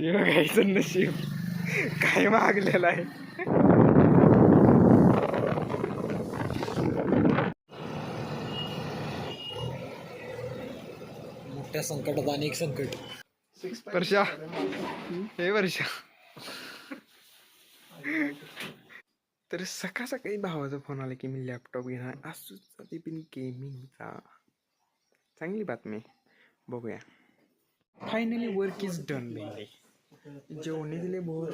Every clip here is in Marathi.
हे बघायचं नशीब. काय मागलेलं आहे? मोठ्या संकटात अनेक संकट. वर्षा हे वर्षा. तर सकाळ सकाळी भावाचा फोन आला की मी लॅपटॉप घेणार. असूच ते पण गेमिंगचा चांगली बातमी बघूया. फायनली वर्क इज डन भेंडे जेवणी दिले बोर.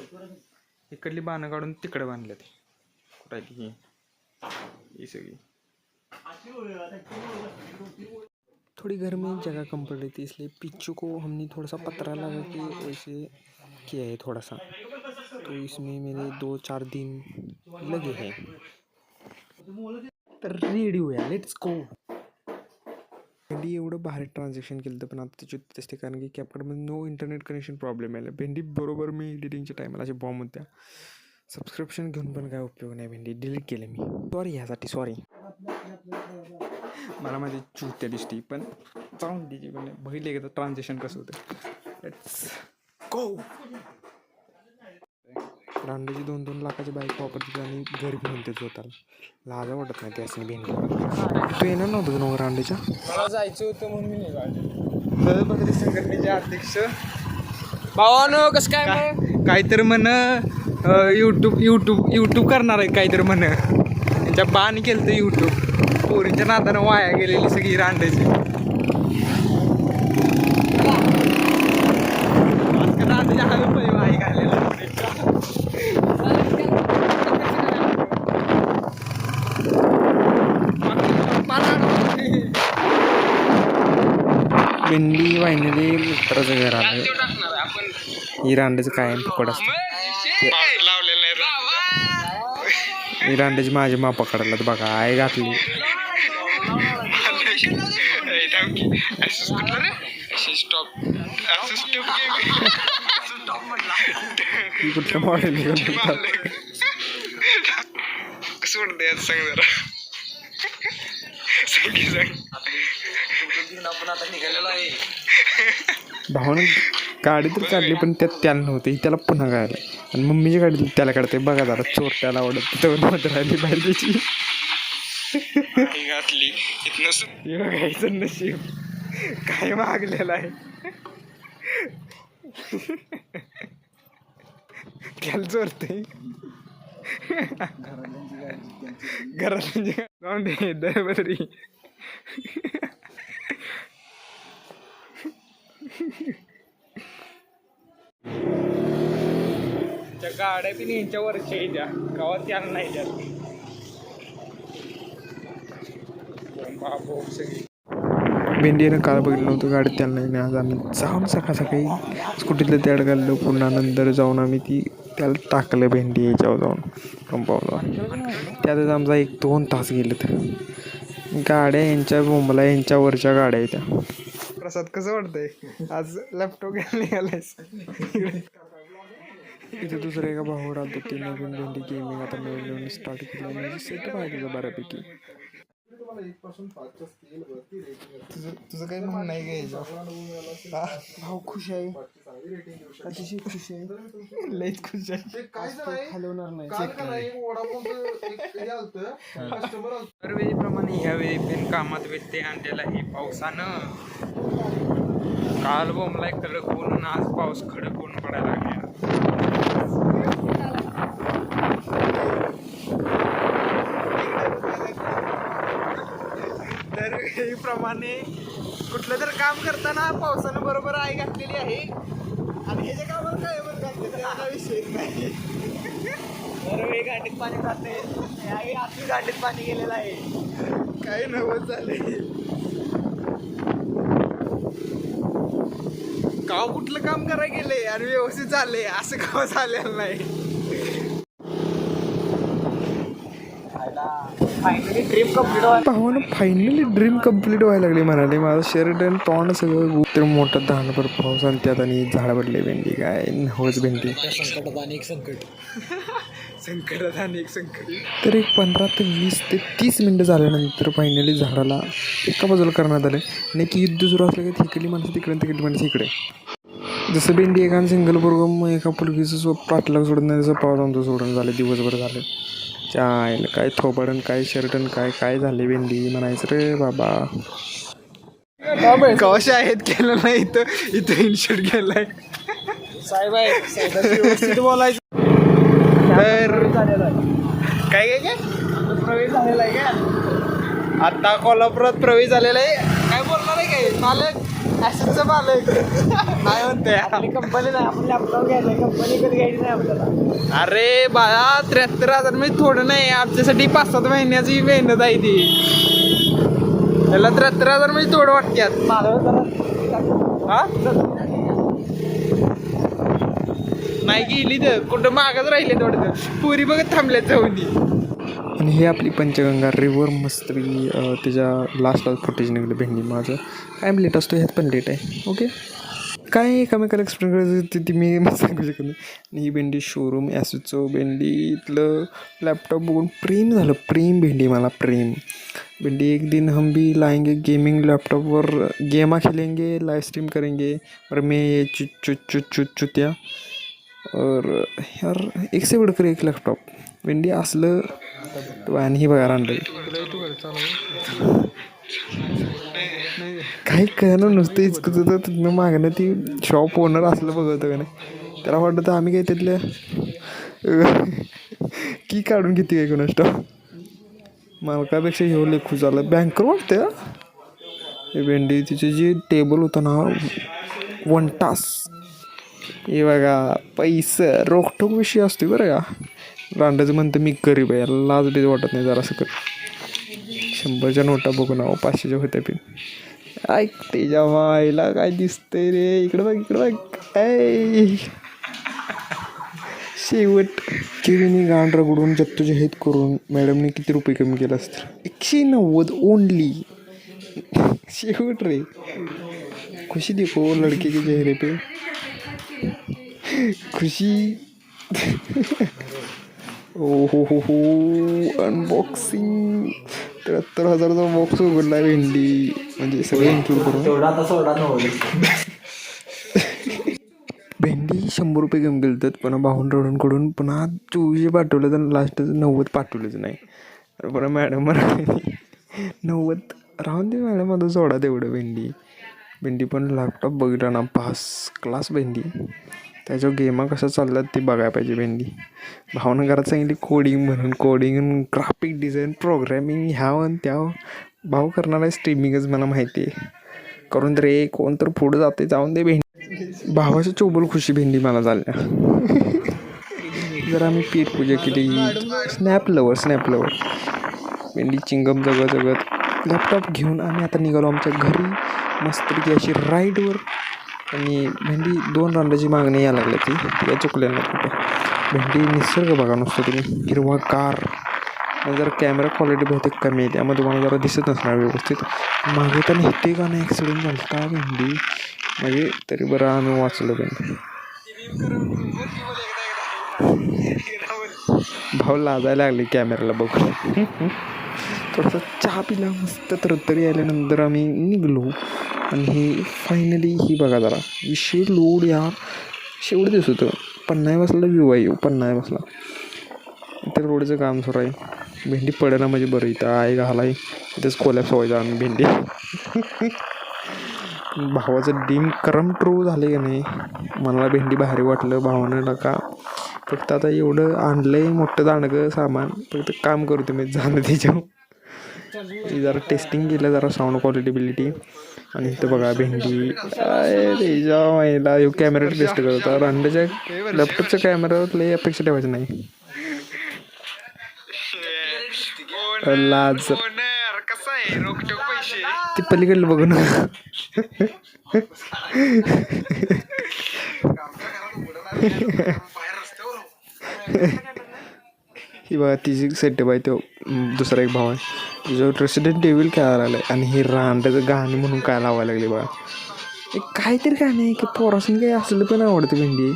इकडली बाणं काढून तिकडे बांधले ते. थोड़ी घर में जगह कम पड़ रही थी इसलिए पिच्चू को हमने थोड़ा सा पतरा लगा के वैसे किया है थोड़ा सा तो इसमें मेरे दो चार दिन लगे हैं. तर रेडी होया. लेट्स गो भेंडी एवढं भारी ट्रान्झॅक्शन केलं होतं पण आता त्याची तसते कारण की कॅपकडमध्ये नो इंटरनेट कनेक्शन प्रॉब्लेम आला भेंडी बरोबर मी एडिटिंगच्या टायमाला असे बॉम्ब होत्या. सबस्क्रिप्शन घेऊन पण काय उपयोग नाही भेंडी डिलीट केले मी. सॉरी ह्यासाठी सॉरी मला माझी चुत्या दिसती पण चांगली पण बघितले एकदा ट्रान्झॅक्शन कसं होतं. लेट्स गो रांडेची दोन दोन लाखाची बाईक वापरते आणि घरी घेऊन ते स्वतःला. लाजा वाटत नाही त्यासनी भेंडी तू येणार नव्हतं ना रांडेच्या मला जायचं होतं म्हणून मी निघालो. भक्ती संघटनेचे अध्यक्ष. भावानो कसं काय काहीतरी म्हण यूट्यूब यूट्यूब यूट्यूब करणार आहे काहीतरी म्हण. त्यांच्या बाण केलं तर यूट्यूब पोरींच्या नादानं वाया गेलेली सगळी रांडायची रांडाच्या हवे पै वाया घालेला भेंडी वाहिनीले मित्राचं घर आलं. ही रांड्याचं कायम फुकट असतं. ही रांड्याची माझी मा पकडायला बघा आय घातली. कुठल्या मॉडेल सोड द्यायचं सांग जरा. सांग. की सांग आपण आता निघालेलो आहे. भावानं गाडी तर काढली पण त्यात त्याला नव्हते. त्याला पुन्हा काढलं आणि मम्मीची गाडी तर त्याला काढते. बघा जरा चोर त्याला आवडत तिथं मत राहिली बाहेर त्याची ही घातली. इथनं सु- हे बघायचं नशीब. काय मागलेलं आहे. त्याला चोरते घरात म्हणजे जाऊन दे दरबदरी. त्या गाड्या पण यांच्या वरच्या येत्या गावात त्यांना नाही त्या. भेंडीनं काल बघितलं नव्हतं गाडीत त्याला नाही आज आम्ही जाऊन सकाळ सकाळी स्कूटीतलं त्याड घाललं पुन्हा नंतर जाऊन आम्ही ती त्याला टाकलं भेंडी याच्यावर जाऊन पंपावर त्यातच आमचा एक दोन तास गेलेत. गाड्या यांच्या बोंबला यांच्यावरच्या गाड्या येत्या प्रसाद कसं वाटतंय? आज लॅपटॉप घ्यायला निघालायस. इथे दुसरं एका भावावर आलं ते नवीन भेंडी गेमिंग आता नवीन नवीन स्टार्ट केलं म्हणजे सेट पाहिजे बऱ्यापैकी. तुझं तुझं काही म्हणणं नाही घ्यायचं भाऊ खुश आहे. अतिशय खुश आहे? लईच खुश आहे. हलवणार नाही. दरवेळीप्रमाणे ह्यावेळी बिन कामात व्यत्यय आणलेला आहे पावसानं. काल बोंबलाय कडक ऊन आणि आज पाऊस खडक ऊन पडायला लागला. दरवेळीप्रमाणे कुठलं तर काम करताना पावसानं बरोबर आई घातलेली आहे. आणि ह्याच्या कामाला काय बरं घातलेलं हा विषय नाही. दरवेळी गांडीत पाणी जाते आई आपली गांडीत पाणी गेलेलं आहे. काही नवत झालंय गाव कुठलं काम करायला गेले आणि व्यवस्थित झाले असं गाव झालेलं नाही. फायनली ड्रीम कंप्लीट व्हायला लागली म्हणाले माझं शर्ट आणि तोंड सगळं तर मोठं धानभर पाऊस आणि त्यात आणि झाड पडले भेंडी. काय? नवच भेंडी. मोठ्या संकटात अनेक संकट. संकटात आणि एक संकट. तर एक पंधरा ते वीस ते तीस मिनटं झाल्यानंतर फायनली झाडाला एका बाजूला करण्यात आलं. आणि की युद्ध सुरू असलं की तिकडली माणसं तिकडे आणि तिकडली माणसं इकडे. जसं भेंडी एका सिंगल बरोबर एका पुलकीचं सो पाटला सोडून नाही तसं पाव आमचं सोडून झालं दिवसभर झालं. चायला काय थोबडन काय शर्टन काय काय झाले भेंडी? म्हणायचं रे बाबा. कवाशा आहेत केलं नाही इथं इथं इन्शर्ट केलाय साहेब आहे बोलायचं. तर काय काय काय? प्रवेश झालेला आहे का? आता कोल्हापुरात प्रवेश झालेला आहे. काय बोलणार आहे काय? मालक? ॲसिडचं मालक. नाही म्हणते. आपली कंपनी नाही आपण लॅपटॉप कंपनी कधी घ्यायची नाही आपल्याला. अरे बाळा त्र्याहत्तर हजार म्हणजे थोडं नाही आमच्यासाठी पाच सात महिन्याची मेहनत आहे ती. त्याला त्र्याहत्तर हजार म्हणजे थोडं वाटत्यात. हा? नाही गेली तर कुठं मागच राहिले थोडं पुरी बघत थांबल्यात जाऊन आणि हे आपली पंचगंगा रिव्हर मस्त त्याच्या लास्ट लास्ट फुटेज निघलं भेंडी माझं. काय लेट असतो ह्यात पण लेट आहे. ओके काय एकामेकाला एक्सप्लेन करायचं ते ती मी सांगू शकत नाही. आणि ही भेंडी शोरूम ॲसोचं भेंडी इथलं लॅपटॉप बघून प्रेम झालं. प्रेम भेंडी मला प्रेम. भेंडी एक दिन हम भी लाएंगे गेमिंग लॅपटॉपवर गेमा खेलेंगे लाइव स्ट्रीम करेंगे. और मे ये चु चु चु चु चुत्या. और यार एक से बडकर एक लॅपटॉप भेंडी असलं तो आणि ही बघा रांडल काही कळणं नुसतं इचकत होतं तिथनं मागणं ती शॉप ओनर असलं बघत का नाही. त्याला वाटतं आम्ही काय त्यातल्या की काढून घेते काय कोणास मालकापेक्षा हे लेखू झालं. बँकर वाटतं हे? भेंडी तिचे जे टेबल होतं ना वन टास हे बघा पैसे रोखटोक विषय असतो बरं का. रांडाचं म्हणतं मी गरीब आहे याला लाज बीज वाटत नाही जरासं कर शंभरच्या नोटा बघून आहो पाचशेच्या होत्या पिन. ऐक त्याच्या मायला काय दिसतंय रे. इकडं बघ इकडं बघ. ऐ. शेवट. केळीने गाण रगडून जत्तोजहद करून मॅडमने किती रुपये कमी केलं असतं एकशे नव्वद ओनली शेवट रे. खुशी देखो लड़के के चेहरे पे. खुशी. ओ हो हो हो अनबॉक्सिंग त्र्याहत्तर हजाराचा बॉक्स उघडला भेंडी. म्हणजे सगळं इन्क्लूड करून. तेवढा नव्हतं भेंडी शंभर रुपये घेऊन गेलतात पुन्हा बाहून रडूनकडून पुन्हा चोवीसशे पाठवलं तर लास्ट नव्वद पाठवलंच नाही. तर पुन्हा मॅडम नव्वद राहून दे मॅडम आता सोडा तेवढं भेंडी. भेंडी पण लॅपटॉप बघितला ना पास क्लास भेंडी. त्याच्या गेमा कसं चालल्यात ते बघायला पाहिजे भेंडी. भावना घरात सांगितली कोडिंग म्हणून कोडिंग ग्राफिक डिझाईन प्रोग्रॅमिंग ह्या त्या भाव करणारा स्ट्रीमिंगच मला माहिती आहे. करून रे कोण तर पुढं जाते जाऊन दे भेंडी. भावाच्या चोबल खुशी भेंडी मला झाल्या. जर आम्ही पीठ पूजा केली. स्नॅप लवर स्नॅप लवर भेंडी चिंगम जगत जगत लॅपटॉप घेऊन आम्ही आता निघालो आमच्या घरी. मस्तपैकी अशी राईडवर आणि भेंडी दोन रांडाची मागणी यायला लागली ती. या चुकल्या नाही कुठं. भेंडी निसर्ग बघा नुसतं तुम्ही. हिरवा कार आणि जरा कॅमेरा क्वालिटी बहुतेक कमी आहे. त्यामुळे तुम्हाला जरा दिसत नसणार व्यवस्थित. मागे तर हिते का नाही ॲक्सिडेंट झाला भेंडी? म्हणजे तरी बरं आम्ही वाचलो भेंडी. भाऊ लाजायला लागले कॅमेऱ्याला बघून. थोडासा चहा पिला. मस्त तर तरी आल्यानंतर आम्ही निघलो. आणि हे फायनली ही बघा जरा. विषय लोड या शेवट दिवस होतं पन्नाय बसला व्यू आहे. पन्नाय बसला. इथे रोडचं काम सुरू आहे. भेंडी पडायला म्हणजे बरं. इथं आहे घालाय इथंच कोल्याप व्हायचा आम्ही भेंडी. भावाचं डीम करम ट्रू झाले की नाही? मला भेंडी भारी वाटलं. भावानं नका फक्त आता एवढं आणलं आहे मोठं दाणगं सामान. फक्त काम करू तुम्ही जाणं त्याच्यावर. जरा टेस्टिंग केलं जरा साऊंड क्वालिटी बिलिटी. आणि इथं बघा भेंडी. अरे जेव्हा महिला यो कॅमेरा टेस्ट करत होता. लॅपटॉपच्या कॅमेऱ्यावर लई अपेक्षा ठेवायची नाही. लाज. ते ती पलीकडलं बघू ना ही बघा तिची सेटअप आहे तो दुसरा एक भाव आहे. जो रेसिडेंट टेबल खेळायला आहे आणि हे रांडाचं गाणं म्हणून काय लावायला लागले बघा. एक काहीतरी गाणं आहे की पोरासून काही असलं पण आवडतं भेंडी.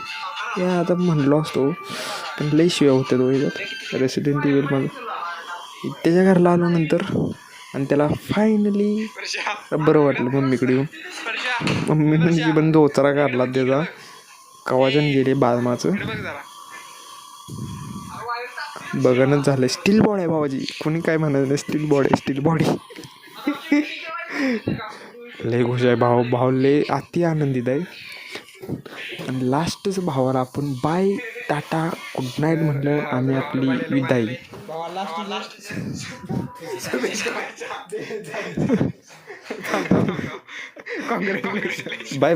हे आता म्हणलो असतो. पण लई शिव्या होत्या तो ह्याच्यात रेसिडेंट टेबल त्याच्या घरला आल्यानंतर आणि त्याला फायनली बरं वाटलं मम्मीकडे येऊन. मम्मी म्हणजे पण दोचरा काढला त्याचा. कवाजन गेले बालमाचं. बघणच झालं. स्टील बॉडी आहे भावाजी. कोणी काय म्हणत नाही स्टील बॉडी स्टील बॉडी लय खुश आहे भाऊ. भाऊ लय अति आनंदित आहे. आणि लास्टच भावाला आपण बाय टाटा गुड नाईट म्हटलं आम्ही आपली विदाई. Bye bye